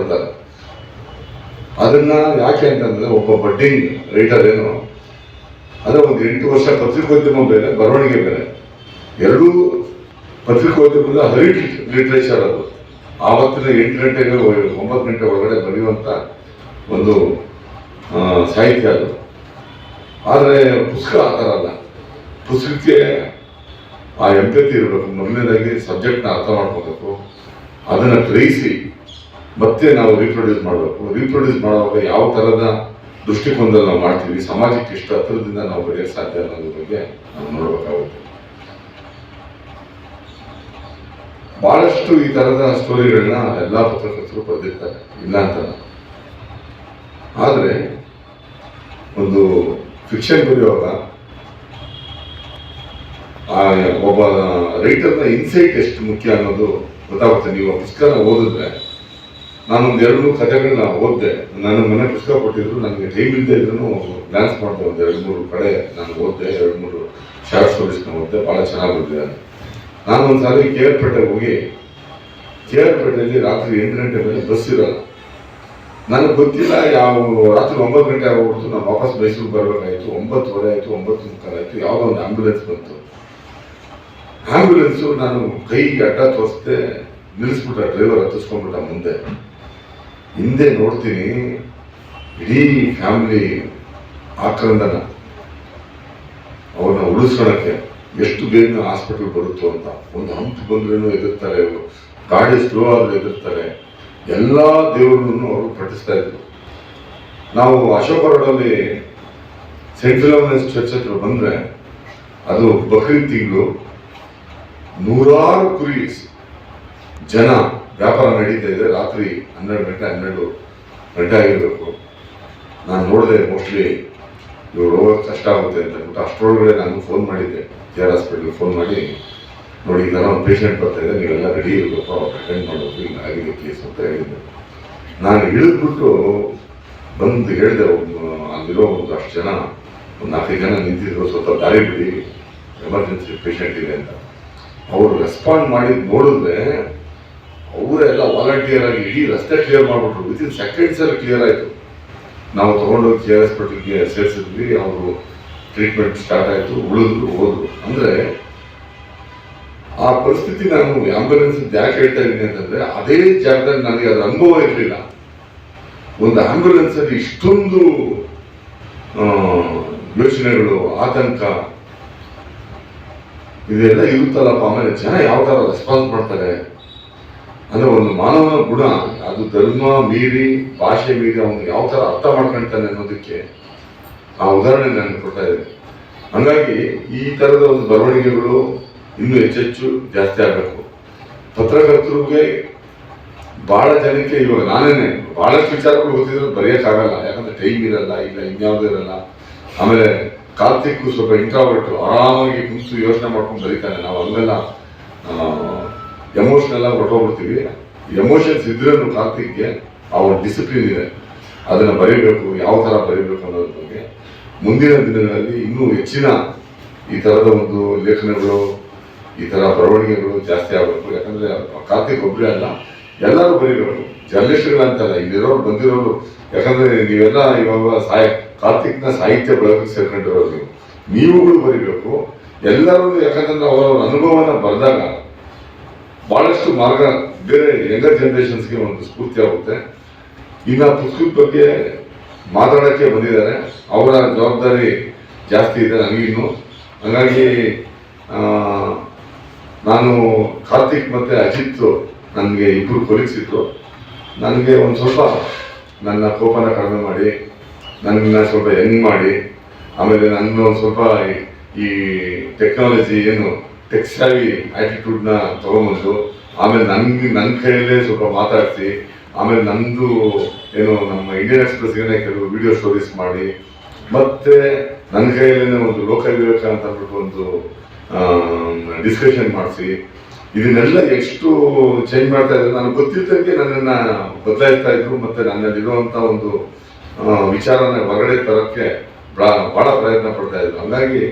ಅದನ್ನ ಯಾಕೆ ಅಂತಂದ್ರೆ ಒಬ್ಬ ಬಡ್ಡಿಂಗ್ ರೈಟರ್ ಏನು, ಅದೇ ಒಂದು ಎಂಟು ವರ್ಷ ಪತ್ರಿಕೋದ್ಯಮ ಬೇರೆ, ಬರವಣಿಗೆ ಬೇರೆ. ಎರಡೂ ಪತ್ರಿಕೋದ್ಯಮದ ಹರಿಟ್ ಲಿಟ್ರೇಚರ್ ಅದು. ಆವತ್ತಿನ ಎಂಟು ಗಂಟೆಗೆ ಒಂಬತ್ತು ಗಂಟೆ ಒಳಗಡೆ ಬರೆಯುವಂತ ಒಂದು ಸಾಹಿತ್ಯ ಅದು. ಆದರೆ ಪುಸ್ತಕ ಆ ಥರ ಅಲ್ಲ. ಪುಸ್ತಕಕ್ಕೆ ಆ ಎಂಪತಿ ಇರಬೇಕು. ಮೊದಲನೇದಾಗಿ ಸಬ್ಜೆಕ್ಟ್ನ ಅರ್ಥ ಮಾಡ್ಕೋಬೇಕು. ಅದನ್ನು ಗ್ರಹಿಸಿ. ಮತ್ತೆ ನಾವು ರೀಪ್ರೊಡ್ಯೂಸ್ ಮಾಡಬೇಕು. ರೀಪ್ರೊಡ್ಯೂಸ್ ಮಾಡುವಾಗ ಯಾವ ಥರದ ದೃಷ್ಟಿಕೋನದಲ್ಲಿ ನಾವು ಮಾಡ್ತೀವಿ, ಸಮಾಜಕ್ಕೆ ಎಷ್ಟು ಹತ್ತಿರದಿಂದ ನಾವು ಬೆಳೆಯಕ್ಕೆ ಸಾಧ್ಯ ಅನ್ನೋದ್ರ ಬಗ್ಗೆ ನಾವು ನೋಡಬೇಕಾಗುತ್ತೆ. ಬಹಳಷ್ಟು ಈ ಥರದ ಸ್ಟೋರಿಗಳನ್ನ ಎಲ್ಲ ಪತ್ರಕರ್ತರು ಬರೆದಿರ್ತಾರೆ. ಇಲ್ಲ ಅಂತ ಆದರೆ, ಒಂದು ಫಿಕ್ಷನ್ ಬರೆಯುವಾಗ ಒಬ್ಬ ರೈಟರ್ನ ಇನ್ಸೈಟ್ ಎಷ್ಟು ಮುಖ್ಯ ಅನ್ನೋದು ಗೊತ್ತಾಗುತ್ತೆ. ನೀವು ಆ ಪುಸ್ತಕನ ಓದಿದ್ರೆ ನಾನೊಂದು ಎರಡು ಮೂರು ಕಥೆಗಳನ್ನ ಓದಿದೆ. ನಾನು ಮನೆ ಪುಸ್ತಕ ಕೊಟ್ಟಿದ್ರು ನನಗೆ ಟೈಮ್ ಇಲ್ಲದೆ ಇದ್ರೂ ಡ್ಯಾನ್ಸ್ ಮಾಡ್ತಾ ಒಂದು ಎರಡು ಮೂರು ಕಡೆ ನಾನು ಓದಿದೆ, ಎರಡು ಮೂರು ಶಾರ್ಟ್ ಸ್ಟೋರೀಸ್ನ ಓದಿದೆ. ಭಾಳ ಚೆನ್ನಾಗಿ ಓದಿದ್ದಾನೆ ನಾನು ಒಂದು ಕೆ ಆರ್ ಪೇಟೆಗೆ ಹೋಗಿ ಕೆ ಆರ್ ಪೇಟೆಯಲ್ಲಿ ರಾತ್ರಿ ಎಂಟು ಗಂಟೆ ಮೇಲೆ ಬಸ್ ಇರಲ್ಲ. ನನಗೆ ಗೊತ್ತಿಲ್ಲ ಯಾವ ರಾತ್ರಿ ಒಂಬತ್ತು ಗಂಟೆ ಆಗೋಗ್ಬಿಡ್ತು. ನಾನು ವಾಪಸ್ ಮೈಸೂರಿಗೆ ಬರಬೇಕಾಯ್ತು. ಒಂಬತ್ತುವರೆ ಆಯಿತು, ಒಂಬತ್ತು ಮುಕ್ಕಾಲು ಆಯಿತು. ಯಾವುದೋ ಒಂದು ಆಂಬ್ಯುಲೆನ್ಸ್ ಬಂತು. ಆಂಬ್ಯುಲೆನ್ಸು ನಾನು ಕೈಗೆ ಅಡ್ಡ ತೋರಿಸ್ದೆ ನಿಲ್ಲಿಸ್ಬಿಟ್ಟ ಡ್ರೈವರ್ ಹತ್ತಿಸ್ಕೊಂಡ್ಬಿಟ್ಟ ಮುಂದೆ. ಹಿಂದೆ ನೋಡ್ತೀನಿ ಇಡೀ ಫ್ಯಾಮಿಲಿ ಆಕ್ರಂದನ. ಅವನ್ನ ಉಳಿಸ್ಕೊಳಕ್ಕೆ ಎಷ್ಟು ಬೇಗ ಹಾಸ್ಪಿಟಲ್ ಬರುತ್ತೋ ಅಂತ. ಒಂದು ಹಂಪ್ ಬಂದ್ರೂ ಎದುರ್ತಾರೆ, ಗಾಡಿ ಸ್ಲೋ ಆದರೂ ಎದುರ್ತಾರೆ. ಎಲ್ಲ ದೇವರನ್ನು ಅವರು ಪಠಿಸ್ತಾ ಇದ್ರು. ನಾವು ಅಶೋಕ ರೋಡಲ್ಲಿ ಸೆಂಟ್ ಫಿಲೋಮಿನಸ್ ಚರ್ಚ್ ಹತ್ರ ಬಂದ್ರೆ ಅದು ಬಕ್ರೀದ್ ತಿಂಗಳು ನೂರಾರು ಕುರಿ ಜನ ವ್ಯಾಪಾರ ನಡೀತಾ ಇದೆ, ರಾತ್ರಿ ಹನ್ನೆರಡು ಗಂಟೆ ಹನ್ನೆರಡು ಗಂಟೆ ಆಗಿರಬೇಕು. ನಾನು ನೋಡಿದೆ ಮೋಸ್ಟ್ಲಿ ಇವ್ರು ಹೋಗೋದು ಕಷ್ಟ ಆಗುತ್ತೆ ಅಂತ ಹೇಳ್ಬಿಟ್ಟು ಅಷ್ಟರೊಳಗಡೆ ನಾನು ಫೋನ್ ಮಾಡಿದ್ದೆ ಜಿ ಆರ್ ಹಾಸ್ಪಿಟ್ಲಿಗೆ ಫೋನ್ ಮಾಡಿ, ನೋಡಿ ನಾನು ಥರ ಒಂದು ಪೇಷಂಟ್ ಬರ್ತಾ ನೀವೆಲ್ಲ ರೆಡಿ ಇರಬೇಕು, ಅವ್ರು ಅಟೆಂಡ್ ಮಾಡಬೇಕು, ಇಲ್ಲ ಆಗಿದೆ ಕೇಸ್ ಅಂತ ಹೇಳಿದ್ದೆ. ನಾನು ಇಳಿದ್ಬಿಟ್ಟು ಬಂದು ಹೇಳಿದೆ ಅಲ್ಲಿರೋ ಒಂದು ಅಷ್ಟು ಜನ, ಒಂದು ನಾಲ್ಕೈದು ಜನ ನಿಂತಿದ್ರು, ಸ್ವಲ್ಪ ದಾರಿ ಬಿಡಿ ಎಮರ್ಜೆನ್ಸಿ ಪೇಷಂಟ್ ಇದೆ ಅಂತ. ಅವರು ರೆಸ್ಪಾಂಡ್ ಮಾಡಿದ್ ನೋಡಿದ್ರೆ ಅವರೆಲ್ಲ ವಾಲಂಟಿಯರ್ ಆಗಿ ಇಡೀ ರಸ್ತೆ ಕ್ಲಿಯರ್ ಮಾಡ್ಬಿಟ್ರು. ವಿತ್ ಇನ್ ಸೆಕೆಂಡ್ಸ್ ಅಲ್ಲಿ ಕ್ಲಿಯರ್ ಆಯಿತು. ನಾವು ತಗೊಂಡೋಗಿ ಕೆ ಆರ್ ಹಾಸ್ಪಿಟಲ್ಗೆ ಸೇರಿಸಿದ್ವಿ, ಅವರು ಟ್ರೀಟ್ಮೆಂಟ್ ಸ್ಟಾರ್ಟ್ ಆಯಿತು, ಉಳಿದ್ರು, ಹೋದ್ರು. ಅಂದರೆ ಆ ಪರಿಸ್ಥಿತಿ ನಾನು ಆಂಬುಲೆನ್ಸ್ ಯಾಕೆ ಹೇಳ್ತಾ ಇದ್ದೀನಿ ಅಂತಂದ್ರೆ, ಅದೇ ಜಾಗದಲ್ಲಿ ನನಗೆ ಅದರ ಅನುಭವ ಇರಲಿಲ್ಲ. ಒಂದು ಆಂಬ್ಯುಲೆನ್ಸಲ್ಲಿ ಇಷ್ಟೊಂದು ಯೋಚನೆಗಳು, ಆತಂಕ ಇದೆಲ್ಲ ಇರುತ್ತಲ್ಲಪ್ಪ. ಆಮೇಲೆ ಜನ ಯಾವ ರೆಸ್ಪಾನ್ಸ್ ಮಾಡ್ತಾರೆ? ಅಂದ್ರೆ ಒಂದು ಮಾನವನ ಗುಣ, ಅದು ಧರ್ಮ ಮೀರಿ, ಭಾಷೆ ಮೀರಿ ಅವನು ಯಾವ ತರ ಅರ್ಥ ಮಾಡ್ಕೊಳ್ತಾನೆ ಅನ್ನೋದಕ್ಕೆ ಆ ಉದಾಹರಣೆ ನಾನು ಕೊಡ್ತಾ ಇದೆ ಹಂಗಾಗಿ ಈ ತರದ ಒಂದು ಬರವಣಿಗೆಗಳು ಇನ್ನೂ ಹೆಚ್ಚೆಚ್ಚು ಜಾಸ್ತಿ ಆಗಬೇಕು. ಪತ್ರಕರ್ತರಿಗೆ ಬಹಳ ಜನಕ್ಕೆ ಇವಾಗ ನಾನೇನೆ ಬಹಳಷ್ಟು ವಿಚಾರಗಳು ಗೊತ್ತಿದ್ರೆ ಬರೆಯೋಕ್ಕಾಗಲ್ಲ, ಯಾಕಂದ್ರೆ ಟೈಮ್ ಇರಲ್ಲ, ಇಲ್ಲ ಇನ್ಯಾವುದೂ ಇರಲ್ಲ. ಆಮೇಲೆ ಕಾರ್ತಿಕ್ ಸ್ವಲ್ಪ ಇಂಟ್ರಾವರ್ಟ್ ಆರಾಮಾಗಿ ಕುಂತು ಯೋಚನೆ ಮಾಡ್ಕೊಂಡು ಬರೀತಾನೆ, ನಾವು ಹಂಗೆಲ್ಲ. ಎಮೋಷನಲ್ ಆಗಿ ಹೊರಟೋಗ್ಬಿಡ್ತೀವಿ. ಎಮೋಷನ್ಸ್ ಇದ್ರೂ ಕಾರ್ತಿಕ್ಗೆ ಒಂದು ಡಿಸಿಪ್ಲಿನ್ ಇದೆ. ಅದನ್ನ ಬರೀಬೇಕು, ಯಾವ ತರ ಬರೀಬೇಕು ಅನ್ನೋದ್ರ ಬಗ್ಗೆ. ಮುಂದಿನ ದಿನಗಳಲ್ಲಿ ಇನ್ನೂ ಹೆಚ್ಚಿನ ಈ ತರದ ಒಂದು ಲೇಖನಗಳು, ಈ ತರ ಬರವಣಿಗೆಗಳು ಜಾಸ್ತಿ ಆಗಬೇಕು. ಯಾಕಂದ್ರೆ ಕಾರ್ತಿಕ್ ಒಬ್ಬರೇ ಅಲ್ಲ, ಎಲ್ಲರೂ ಬರೀಬೇಕು. ಜರ್ನಲಿಸ್ಟ್ಗಳಂತಲ್ಲ, ಇಲ್ಲಿರೋರು ಬಂದಿರೋರು. ಯಾಕಂದ್ರೆ ನೀವೆಲ್ಲ ಇವಾಗ ಸಾಹಿ ಕಾರ್ತಿಕ್ನ ಸಾಹಿತ್ಯ ಬೆಳಕಿಗೆ ಸೇರ್ಕೊಂಡಿರೋರು ನೀವು ನೀವುಗಳು ಬರೀಬೇಕು. ಎಲ್ಲರೂ ಯಾಕಂದ್ರೆ ಅವರವರ ಅನುಭವನ ಬರೆದಾಗ ಬಹಳಷ್ಟು ಮಾರ್ಗ ಬೇರೆ ಯಂಗರ್ ಜನರೇಷನ್ಸ್ಗೆ ಒಂದು ಸ್ಫೂರ್ತಿ ಆಗುತ್ತೆ. ಇನ್ನು ಪುಸ್ತಕದ ಬಗ್ಗೆ ಮಾತಾಡೋಕ್ಕೆ ಬಂದಿದ್ದಾರೆ. ಅವರ ಜವಾಬ್ದಾರಿ ಜಾಸ್ತಿ ಇದೆ ನನಗಿನ್ನು ಹಾಗಾಗಿ ನಾನು ಕಾರ್ತಿಕ್ ಮತ್ತು ಅಜಿತ್ ನನಗೆ ಇಬ್ಬರು ಕೊಲಿಸಿದ್ರು ನನಗೆ ಒಂದು ಸ್ವಲ್ಪ ನನ್ನ ಕೋಪನ ಕಡಿಮೆ ಮಾಡಿ, ನನ್ನ ಸ್ವಲ್ಪ ಹೆಂಗ್ ಮಾಡಿ, ಆಮೇಲೆ ನನ್ನ ಸ್ವಲ್ಪ ಈ ಟೆಕ್ನಾಲಜಿ ಏನು ಟೆಕ್ಸ್ಟಾವಿ ಆ್ಯಟಿಟ್ಯೂಡ್ನ ತೊಗೊಂಬಂದು, ಆಮೇಲೆ ನನಗೆ ನನ್ನ ಕೈಯಲ್ಲೇ ಸ್ವಲ್ಪ ಮಾತಾಡಿಸಿ, ಆಮೇಲೆ ನಂದು ಏನು ನಮ್ಮ ಇಂಡಿಯನ್ ಎಕ್ಸ್ಪ್ರೆಸ್ಗೆ ಕೆಲವು ವಿಡಿಯೋ ಸ್ಟೋರೀಸ್ ಮಾಡಿ, ಮತ್ತೆ ನನ್ನ ಕೈಯಲ್ಲೇ ಒಂದು ಲೋಕ ವಿವೇಕ ಅಂತ ಅಂದ್ಬಿಟ್ಟು ಒಂದು ಡಿಸ್ಕಷನ್ ಮಾಡಿಸಿ, ಇದನ್ನೆಲ್ಲ ಎಷ್ಟು ಚೇಂಜ್ ಮಾಡ್ತಾ ಇದ್ರೆ ನನಗೆ ಗೊತ್ತಿದ್ದಂಗೆ ನನ್ನನ್ನ ಬದಲಾಯಿಸ್ತಾ ಇದ್ರು, ಮತ್ತೆ ನನ್ನಲ್ಲಿರುವಂತ ಒಂದು ವಿಚಾರನ ಹೊರಗಡೆ ತರಕ್ಕೆ ಭಾಳ ಪ್ರಯತ್ನ ಪಡ್ತಾ ಇದ್ರು. ಹಂಗಾಗಿ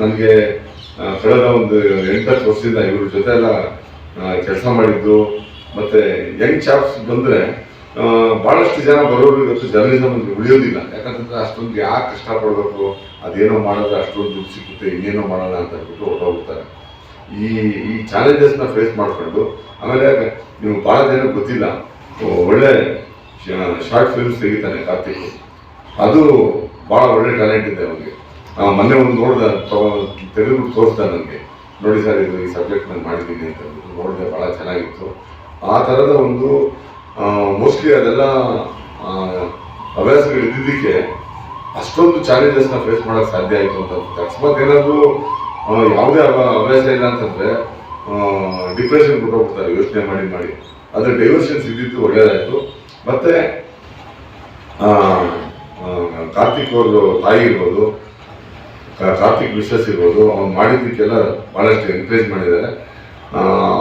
ನನಗೆ ಕಳೆದ ಒಂದು ಎಂಟತ್ತು ವರ್ಷದಿಂದ ಇವ್ರ ಜೊತೆ ಎಲ್ಲ ಕೆಲಸ ಮಾಡಿದ್ದು, ಮತ್ತೆ ಯಂಗ್ ಚಾಪ್ಸ್ ಬಂದ್ರೆ ಬಹಳಷ್ಟು ಜನ ಬರೋರು ಇವತ್ತು ಜರ್ನಲಿಸಮ್ ಉಳಿಯೋದಿಲ್ಲ. ಯಾಕಂತಂದ್ರೆ ಅಷ್ಟೊಂದು ಯಾಕೆ ಕಷ್ಟಪಡಬೇಕು? ಅದೇನೋ ಮಾಡಿದ್ರೆ ಅಷ್ಟೊಂದು ದುಡ್ಡು ಸಿಗುತ್ತೆ, ಇನ್ನೇನೋ ಮಾಡೋಣ ಅಂತ ಹೇಳ್ಬಿಟ್ಟು ಹೊರಟೋಗ್ತಾರೆ ಈ ಈ ಚಾಲೆಂಜಸ್ನ ಫೇಸ್ ಮಾಡ್ಕೊಂಡು, ಆಮೇಲೆ ನೀವು ಭಾಳ ಜನ ಗೊತ್ತಿಲ್ಲ. ಒಳ್ಳೆ ಶಾರ್ಟ್ ಫಿಲ್ಮ್ಸ್ ತೆಗಿತಾನೆ ಕಾರ್ತಿಕ್. ಅದು ಭಾಳ ಒಳ್ಳೆ ಟ್ಯಾಲೆಂಟ್ ಇದೆ ಅವನಿಗೆ. ಮೊನ್ನೆ ಒಂದು ನೋಡಿದ ತೆಗೆದುಬಿಟ್ಟು ತೋರಿಸ್ದ ನನಗೆ. ನೋಡಿ ಸರ್, ಇದು ಈ ಸಬ್ಜೆಕ್ಟ್ ನಾನು ಮಾಡಿದ್ದೀನಿ ಅಂತ ಹೇಳ್ಬಿಟ್ಟು ನೋಡಿದೆ ಭಾಳ ಚೆನ್ನಾಗಿತ್ತು. ಆ ಥರದ ಒಂದು ಮೋಸ್ಟ್ಲಿ ಅದೆಲ್ಲ ಹವ್ಯಾಸಗಳು ಇದ್ದಿದ್ದಕ್ಕೆ ಅಷ್ಟೊಂದು ಚಾಲೆಂಜಸ್ನ ಫೇಸ್ ಮಾಡೋಕ್ಕೆ ಸಾಧ್ಯ ಆಯಿತು ಅಂತ. ಅಕಸ್ಮಾತ್ ಏನಾದರೂ ಯಾವುದೇ ಹವ್ಯ- ಹವ್ಯಾಸ ಇಲ್ಲ ಅಂತಂದರೆ ಡಿಪ್ರೆಷನ್ ಕೊಟ್ಟೋಗ್ಬಿಡ್ತಾರೆ ಯೋಚನೆ ಮಾಡಿ ಮಾಡಿ. ಅದರ ಡೈವರ್ಷನ್ಸ್ ಇದ್ದಿದ್ದು ಒಳ್ಳೆಯದಾಯಿತು ಮತ್ತು ಕಾರ್ತಿಕ್ ಅವರು ತಾಯಿ ಇರ್ಬೋದು. ಕಾರ್ತಿಕ್ ವಿಶ್ವಾಸ್ ಇರ್ಬೋದು ಅವ್ನು ಮಾಡಿದ್ದಕ್ಕೆಲ್ಲ ಭಾಳಷ್ಟು ಎನ್ಕರೇಜ್ ಮಾಡಿದ್ದಾರೆ.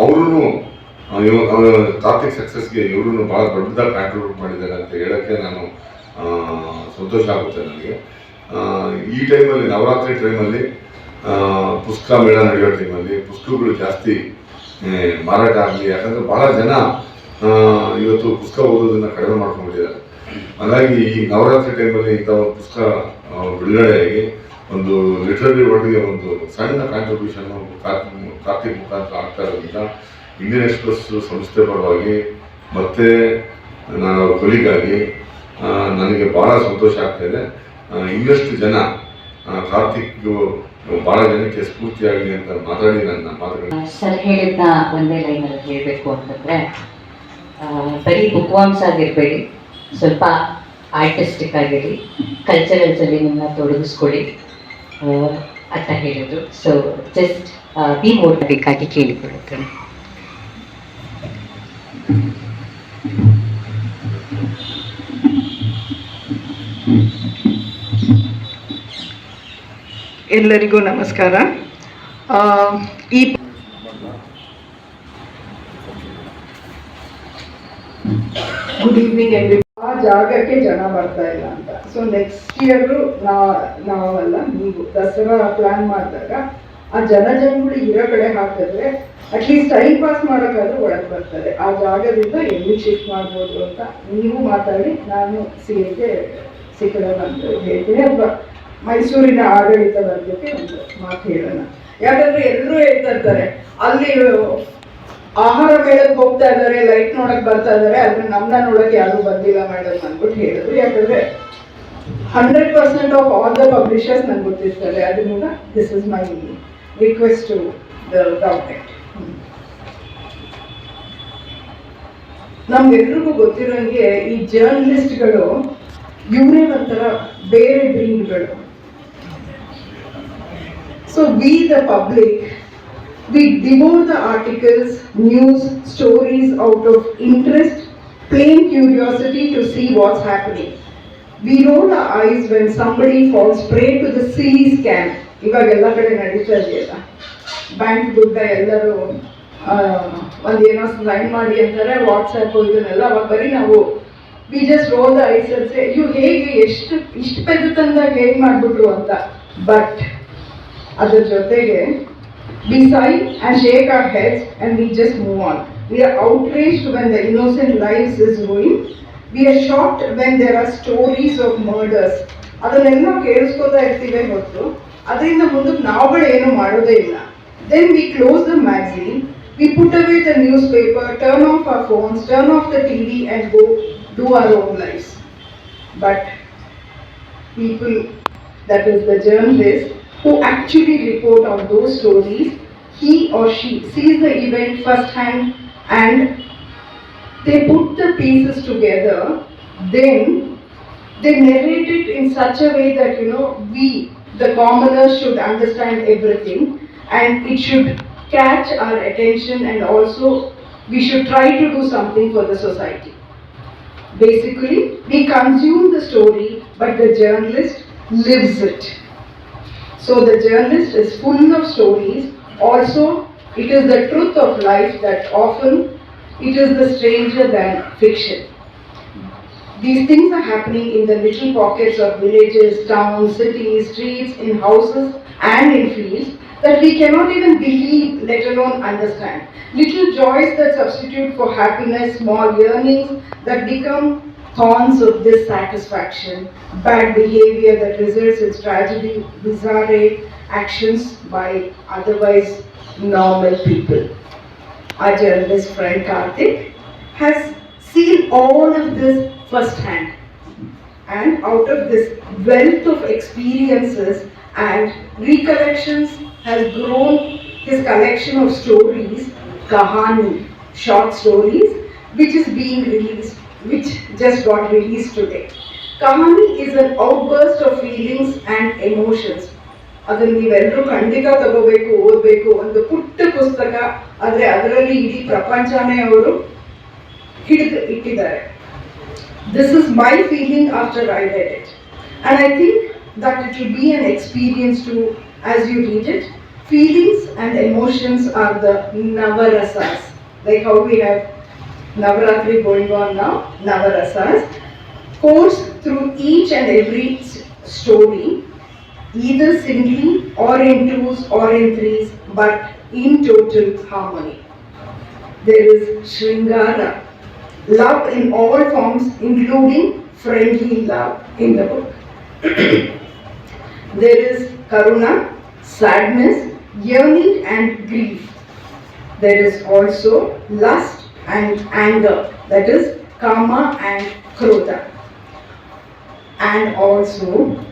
ಅವರು ಕಾರ್ತಿಕ್ ಸಕ್ಸಸ್ಗೆ ಇವರು ಭಾಳ ದೊಡ್ಡದಾಗಿ ಕಾಂಟ್ರಿಬ್ಯೂಟ್ ಮಾಡಿದ್ದಾರೆ ಅಂತ ಹೇಳೋಕ್ಕೆ ನಾನು ಸಂತೋಷ ಆಗುತ್ತೆ ನನಗೆ. ಈ ಟೈಮಲ್ಲಿ ನವರಾತ್ರಿ ಟೈಮಲ್ಲಿ ಪುಸ್ತಕ ಮೇಳ ನಡೆಯೋ ಟೈಮಲ್ಲಿ ಪುಸ್ತಕಗಳು ಜಾಸ್ತಿ ಮಾರಾಟ ಆಗಲಿ, ಯಾಕಂದರೆ ಭಾಳ ಜನ ಇವತ್ತು ಪುಸ್ತಕ ಓದೋದನ್ನು ಕಡಿಮೆ ಮಾಡ್ಕೊಂಡಿದ್ದಾರೆ ಹಾಗಾಗಿ ಈ ನವರಾತ್ರಿ ಟೈಮಲ್ಲಿ ಇಂಥ ಒಂದು ಪುಸ್ತಕ ಬಿಡುಗಡೆಯಾಗಿ ಒಂದು ಲಿಟ್ರರಿ ವರ್ಡ್ಗೆ ಒಂದು ಸಣ್ಣ ಕಾಂಟ್ರಿಬ್ಯೂಷನ್ ಕಾರ್ತಿಕ್ ಮುಖಾಂತರ ಆಗ್ತಾ ಇರೋದ್ರಿಂದ ಇಂಡಿಯನ್ ಎಕ್ಸ್ಪ್ರೆಸ್ ಸಂಸ್ಥೆ ಪರವಾಗಿ ಮತ್ತೆ ನಾನು ಕೊಲಿಗಾಗಿ ನನಗೆ ಭಾಳ ಸಂತೋಷ ಆಗ್ತಾ ಇದೆ. ಇನ್ನಷ್ಟು ಜನ ಕಾರ್ತಿಕ್ ಬಹಳ ಜನಕ್ಕೆ ಸ್ಫೂರ್ತಿಯಾಗಲಿ ಅಂತ ಮಾತಾಡಿ ನನ್ನ ಮಾತುಗಳು. ಸರ್ ಹೇಳಿದ್ನ ಒಂದೇ ಲೈನಲ್ಲಿ ಹೇಳಬೇಕು ಅಂತಂದ್ರೆ ಬರೀ ಬುಕ್ವಾಮ್ಸ್ ಆಗಿರಬೇಡಿ, ಸ್ವಲ್ಪ ಆರ್ಟಿಸ್ಟಿಕ್ ಆಗಿರಿ ಕಲ್ಚರಲ್ಸಲ್ಲಿ ನಿಮ್ಮನ್ನ ತೊಡಗಿಸ್ಕೊಳ್ಳಿ. ಅಂತ ಹೇಳಿದ್ರು. ಸೊ ಜಸ್ಟ್ ಬಿ ಮೋರ್ ಬೇಕಾಗಿ ಕೇಳಿಕೊಳ್ಳುತ್ತೇನೆ. ಎಲ್ಲರಿಗೂ ನಮಸ್ಕಾರ. ಆ, ಈ ಗುಡ್ ಈವ್ನಿಂಗ್ ಎಲ್ರಿ ಆ ಜಾಗಕ್ಕೆ ಜನ ಬರ್ತಾ ಇಲ್ಲ ಅಂತ. ಸೊ ನೆಕ್ಸ್ಟ್ ಇಯರ್ ನಾವಲ್ಲ ನೀವು ದಸರಾ ಪ್ಲಾನ್ ಮಾಡಿದಾಗ ಆ ಜನ ಜನಗಳು ಇರೋ ಕಡೆ ಹಾಕಿದ್ರೆ ಅಟ್ಲೀಸ್ಟ್ ಟೈಮ್ ಪಾಸ್ ಮಾಡೋಕ್ಕಾದ್ರೂ ಒಳಗೆ ಬರ್ತಾರೆ. ಆ ಜಾಗದಿಂದ ಎಲ್ಲಿ ಶಿಫ್ಟ್ ಮಾಡ್ಬೋದು ಅಂತ ನೀವು ಮಾತಾಡಿ. ನಾನು ಸಿ ಎಗೆ ಸಿಕ್ಕಡ ಬಂದು ಹೇಳ್ತೀನಿ ಅಥವಾ ಮೈಸೂರಿನ ಆಡಳಿತ ವರ್ಗಕ್ಕೆ ಒಂದು ಮಾತು ಹೇಳೋಣ. ಯಾಕಂದ್ರೆ ಎಲ್ಲರೂ ಹೇಳ್ತಾ ಇರ್ತಾರೆ, ಅಲ್ಲಿ ಆಹಾರ ಮೇಳಕ್ಕೆ ಹೋಗ್ತಾ ಇದ್ದಾರೆ ಲೈಟ್ ನೋಡಕ್ ಬರ್ತಾ ಇದ್ದಾರೆ, ಆದ್ರೆ ನಮ್ನ ನೋಡಕ್ ಯಾರು ಬಂದಿಲ್ಲ ಮೇಡಮ್ ಅಂದ್ಬಿಟ್ಟು ಹೇಳಿದ್ರು. ಯಾಕಂದ್ರೆ hundred percent of all the publishers ನಂಗೆ ಗೊತ್ತಿರ್ತಾರೆ ಅದರಿಂದ this is my request to the government ನಮ್ಗೆಲ್ರಿಗೂ ಗೊತ್ತಿರೋಂಗೆ ಈ ಜರ್ನಲಿಸ್ಟ್ಗಳು ಇವರೇ ಒಂಥರ ಬೇರೆ ಬ್ರೀಡ್ಗಳು so we the public we devour the articles, news, stories out of interest, plain curiosity to see what's happening. We roll our eyes when somebody falls prey to the silly scam. ಇವಾಗ ಎಲ್ಲ ಕಡೆ ನಡೀತಾ ಇದೆಯಲ್ಲ bank ದುಡ್ಡ ಎಲ್ಲರೂ ಒಂದೇನೋ sign ಮಾಡಿ ಅಂತಾರೆ ವಾಟ್ಸಪ್ ಇದನ್ನೆಲ್ಲ ಅವಾಗ ಬರೀ ನಾವು we just roll the eyes ಅನ್ಸೆ ಇವು ಹೇಗೆ ಎಷ್ಟು ಇಷ್ಟು ಪೆದ್ದ ತಂದಾಗ ಹೇಗೆ ಮಾಡಿಬಿಟ್ರು ಅಂತ ಬಟ್ ಅದ್ರ ಜೊತೆಗೆ we sigh and shake our heads and we just move on. We are outraged when the innocent lives is ruined. We are shocked when there are stories of murders. ಅದನ್ನೆಲ್ಲ ಕೇಳಿಸ್ಕೊತಾ ಇರ್ತೀವಿ ಹೊತ್ತು ಅದರಿಂದ ಮುಂದಕ್ಕೆ ನಾವುಗಳು ಏನು ಮಾಡೋದೇ ಇಲ್ಲ then we close the magazine we put away the newspaper turn off our phones turn off the TV and go do our own life but people, that is the journalist, who actually report on those stories, he or she sees the event firsthand and they put the pieces together, then they narrate it in such a way that, you know, we, the commoners, should understand everything and it should catch our attention and also we should try to do something for the society. Basically, we consume the story, but the journalist lives it. So the journalist is full of stories. Also, it is the truth of life that often it is the stranger than fiction. these things are happening in the little pockets of villages, towns, cities, streets, in houses and in fields that we cannot even believe, let alone understand. Little joys that substitute for happiness, small yearnings that become thorns of dissatisfaction, bad behavior that results in tragedy, bizarre actions by otherwise normal people. Our journalist friend Karthik has seen all of this firsthand. And out of this wealth of experiences and recollections has grown his collection of stories, Kahani, short stories, which is being released, which just got released today. Kahani is an outburst of feelings and emotions. ಅದನ್ನ ನೀವೆಲ್ಲರೂ ಖಂಡಿತ ತಗೋಬೇಕು ಓದಬೇಕು ಒಂದು ಪುಟ್ಟ ಪುಸ್ತಕ ಆದ್ರೆ ಅದರಲ್ಲಿ ಇಡೀ ಪ್ರಪಂಚನೇ ಅವರು ಹಿಡಿದು ಇಟ್ಟಿದ್ದಾರೆ This is my feeling after I read it. And I think that it will be an experience to, as you read it, feelings and emotions are the Navarasas. Like how we have Navaratri going on now, Navarasas. Course through each and every story, either singly or in twos or in threes, but in total harmony. There is Shringara, love in all forms, including friendly love in the book. [clears throat] there is Karuna, sadness, yearning, and grief. There is also lust and anger, that is Kama and Krodha. And also,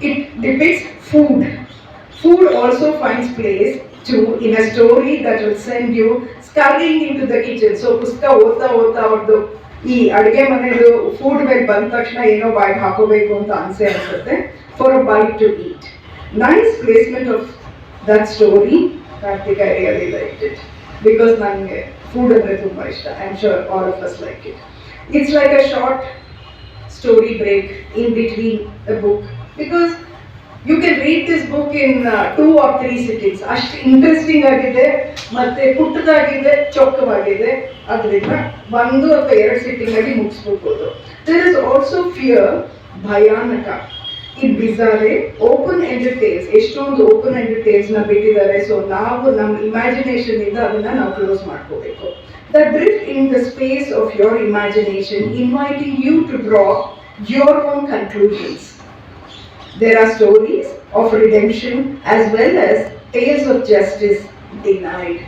it depicts food. Food also finds place to in a story that will send you scurrying into the kitchen. So ಪುಸ್ತಕ ಓದ್ತಾ ಓದ್ತಾ ಅವ್ರದ್ದು ಈ ಅಡುಗೆ ಮನೆದು food ಮೇಲೆ ಬಂದ ತಕ್ಷಣ ಏನೋ ಬಾಯಿಗೆ ಹಾಕೋಬೇಕು ಅಂತ ಅನ್ಸೆ ಅನ್ಸುತ್ತೆ for a bite to eat nice placement of that story Karthika really because ನನಗೆ ಫುಡ್ ಅಂದರೆ ತುಂಬ ಇಷ್ಟ I am sure all of us like it it's like a short story break in between the book because you can read this book in uh, two or three sittings. ಅಷ್ಟು interesting ಆಗಿದೆ ಮತ್ತೆ ಪುಟ್ಟದಾಗಿದೆ ಚೊಕ್ಕವಾಗಿದೆ. ಅದರಿಂದ ಒಂದು ಅಥವಾ ಎರಡು sitting ಆಗಿ ಮುಗಿಸ್ಬಿಡ್ಬೋದು. ದೇರ್ ಇಸ್ ಆಲ್ಸೋ ಫಿಯರ್ ಭಯಾನಕ. ಈ ಬಿಸಾರೆ ಓಪನ್ ಎಂಡೆಡ್ ಟೇಲ್ಸ್ ಎಷ್ಟೊಂದು ಓಪನ್ ಎಂಡೆಡ್ ಟೇಲ್ಸ್ ನ ಬಿಟ್ಟಿದ್ದಾರೆ ಸೊ ನಾವು ನಮ್ಮ ಇಮ್ಯಾಜಿನೇಷನ್ ಇಂದ ಅದನ್ನ ನಾವು ಕ್ಲೋಸ್ ಮಾಡ್ಕೋಬೇಕು The drift in the space of your imagination, inviting you to draw your own conclusions. There are stories of redemption as well as tales of justice denied.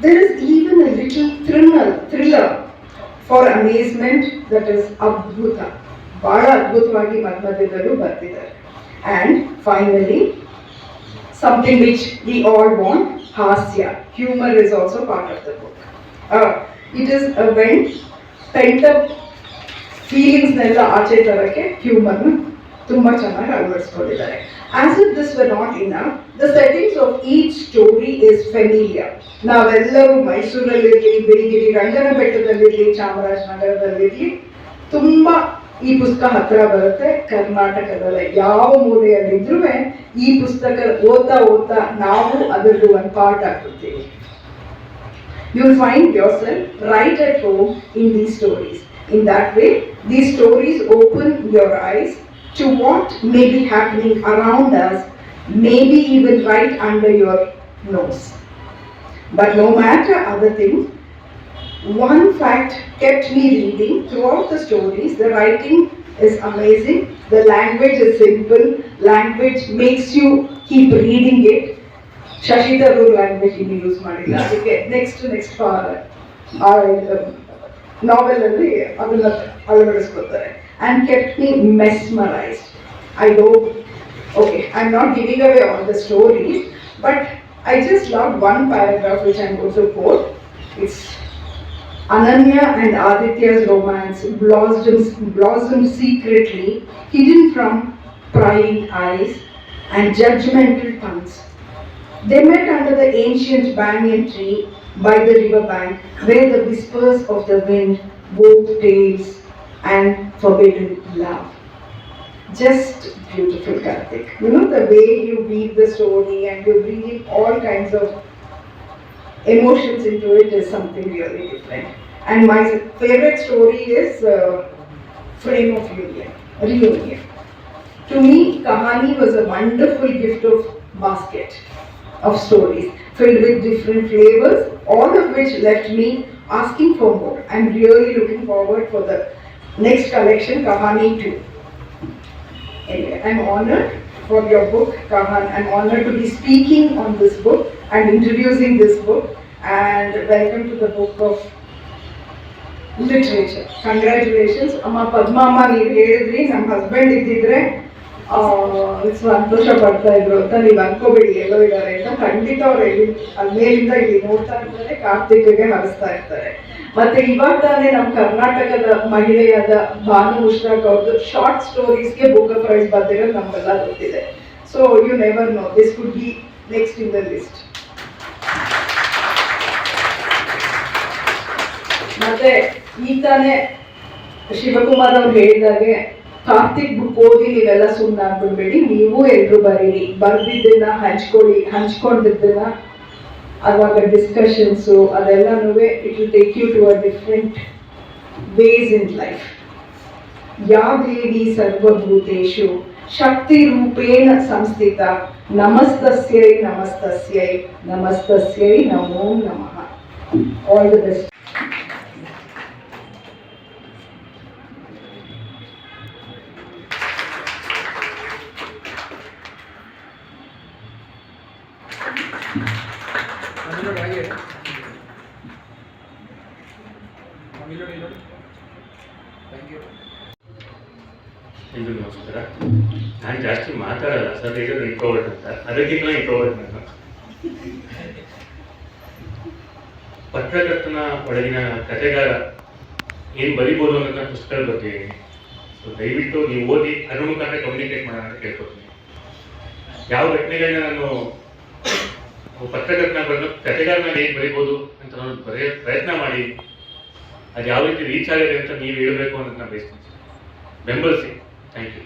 There is even a little thriller, thriller for amazement that is Abhuta. ಬಹಳ ಅದ್ಭುತವಾಗಿ ಮಧ್ಮಧ್ಯದಲ್ಲೂ ಬರ್ತಿದ್ದಾರೆ And finally, something which we all want, hasya. Humor is also part of the book. Uh, it is a when pent up ಫೀಲಿಂಗ್ಸ್ನೆಲ್ಲ ಆಚೆ ತರಕ್ಕೆ ಹ್ಯೂಮರ್ನ ತುಂಬ ಚೆನ್ನಾಗಿ ಅಳವಡಿಸ್ಕೊಂಡಿದ್ದಾರೆ as if this were not in the settings of each story is familiar ನಾವೆಲ್ಲರೂ ಮೈಸೂರಲ್ಲಿರಲಿ ಬಿಳಿಗಿರಿ ರಂಗನ ಬೆಟ್ಟದಲ್ಲಿರಲಿ ಚಾಮರಾಜನಗರದಲ್ಲಿರಲಿ ತುಂಬ ಈ ಪುಸ್ತಕ ಹತ್ರ ಬರುತ್ತೆ ಕರ್ನಾಟಕದ ಯಾವ ಮೂಲೆಯಲ್ಲಿದ್ರೂ ಈ ಪುಸ್ತಕ ಓದ್ತಾ ಓದ್ತಾ ನಾವು ಅದರದ್ದು ಒಂದು part ಆಗ್ಬಿಡ್ತೀವಿ you'll find yourself right at home in these stories. In that way, these stories open your eyes to what may be happening around us, maybe even right under your nose. But no matter other things, one fact kept me reading throughout the stories. The writing is amazing. The language is simple. Language makes you keep reading it. Shashi Tharoor language ಇನ್ನು use ಮಾಡಿಲ್ಲ ಅದಕ್ಕೆ next next ನಾವೆಲ್ ಅಲ್ಲಿ ಅದನ್ನ ಅಳವಡಿಸ್ಕೊತಾರೆ and kept me mesmerized I don't okay I am not giving away all the story but I just love one paragraph which I goes to quote it's Ananya and Aditya's romance blossoms, blossomed secretly, hidden from prying eyes and judgmental tongues. They met under the ancient banyan tree by the riverbank, where the whispers of the wind wove tales and forbidden love. Just beautiful, Karthik. You know, the way you weave the story and you're bringing all kinds of emotions into it is something really different. And my favorite story is uh, Frame of Union, Reunion. To me, Kahani was a wonderful gift of basket of stories filled with different flavors, all of which left me asking for more. I'm really looking forward for the next collection, Kahani 2. Anyway, I'm honored for your book, Kahan. I'm honored to be speaking on this book and introducing this book. And welcome to the book of literature congratulations ಅಮ್ಮ ಪದ್ಮಮ್ಮ ನೀವು ಹೇಳಿದ್ರಿ, ನಮ್ಮ husband ಇದ್ದಿದ್ರೆ ಸಂತೋಷ ಪಡ್ತಾ ಇದ್ರು ಅಂತ ನೀವು ಅನ್ಕೋಬೇಡಿ ಎಲ್ಲೋ ಇದ್ದಾರೆ ಅಂತ. ಖಂಡಿತ ಅವ್ರು ಎಲ್ಲಿ ಅಲ್ಲಿ ಇಲ್ಲಿ ನೋಡ್ತಾ ಇರ್ತಾರೆ ಕಾರ್ತಿಕ್ಗೆ ಹರಿಸ್ತಾ ಇರ್ತಾರೆ. ಮತ್ತೆ ಇವಾಗ ತಾನೇ ನಮ್ಮ ಕರ್ನಾಟಕದ ಮಹಿಳೆಯಾದ ಭಾನು ಮುಷ್ರಾಕ್ ಅವ್ರದ್ದು ಶಾರ್ಟ್ ಸ್ಟೋರೀಸ್ಗೆ ಬುಕ್ ಪ್ರೈಸ್ ಬಂದಿರೋದು ನಮಗೆಲ್ಲ ಗೊತ್ತಿದೆ. So you never know this could be next in the list ಮತ್ತೆ ಈತಾನೆ ತಾನೇ ಶಿವಕುಮಾರ್ ಅವ್ರು ಹೇಳಿದಾಗೆ, ಕಾರ್ತಿಕ್ ಬುಕ್ ಓದಿ ನೀವೆಲ್ಲ ಸುಮ್ಮನೆ ಆಗ್ಬಿಡ್ಬೇಡಿ ನೀವು ಎಲ್ರು ಬರೀರಿ. ಬರ್ದಿದ್ದನ್ನ ಹಂಚ್ಕೊಳ್ಳಿ, ಹಂಚ್ಕೊಂಡಿದ್ದನ್ನ ಅವಾಗ discussions ಅದೆಲ್ಲನೂ it will take you to a different ways in life ಯಾವ ದೇವಿ ಸರ್ವಭೂತೇಷು ಶಕ್ತಿ ರೂಪೇಣ ಸಂಸ್ಥಿತ, ನಮಸ್ತಸ್ಯೈ ನಮಸ್ತಸ್ಯೈ ನಮಸ್ತಸ್ಯೈ, ನಮೋ ನಮಃ. ಆಲ್ ದ ಬೆಸ್ಟ್ ಸರ್ ಹೇಳಿದ್ರು ಇಂಟ್ರೋವರ್ಟ್ ಅಂತ. ಅದಕ್ಕಿಂತ ನಾನು. ಪತ್ರಕರ್ತನ ಒಳಗಿನ ಕಥೆಗಾರ ಏನು ಬರಿಬೋದು ಅನ್ನೋದನ್ನ ಪುಸ್ತಕದ ಬಗ್ಗೆ ಸೊ ದಯವಿಟ್ಟು ನೀವು ಓದಿ ಅದ್ರ ಮುಖಾಂತರ ಕಮ್ಯುನಿಕೇಟ್ ಮಾಡೋಣ ಅಂತ ಕೇಳ್ಕೊತೀನಿ. ಯಾವ ಘಟನೆಗಳನ್ನ ನಾನು ಪತ್ರಕರ್ತನ ಕಥೆಗಾರನಾಗಿ ಏನು ಬರಿಬೋದು ಅಂತ ನಾನು ಬರೆಯ ಪ್ರಯತ್ನ ಮಾಡಿ ಅದು ಯಾವ ರೀತಿ ರೀಚ್ ಆಗಿದೆ ಅಂತ ನೀವು ಹೇಳಬೇಕು ಅನ್ನೋದನ್ನ ಬಯಸ್ತೀನಿ. ಬೆಂಬಲಿಸಿ. Thank you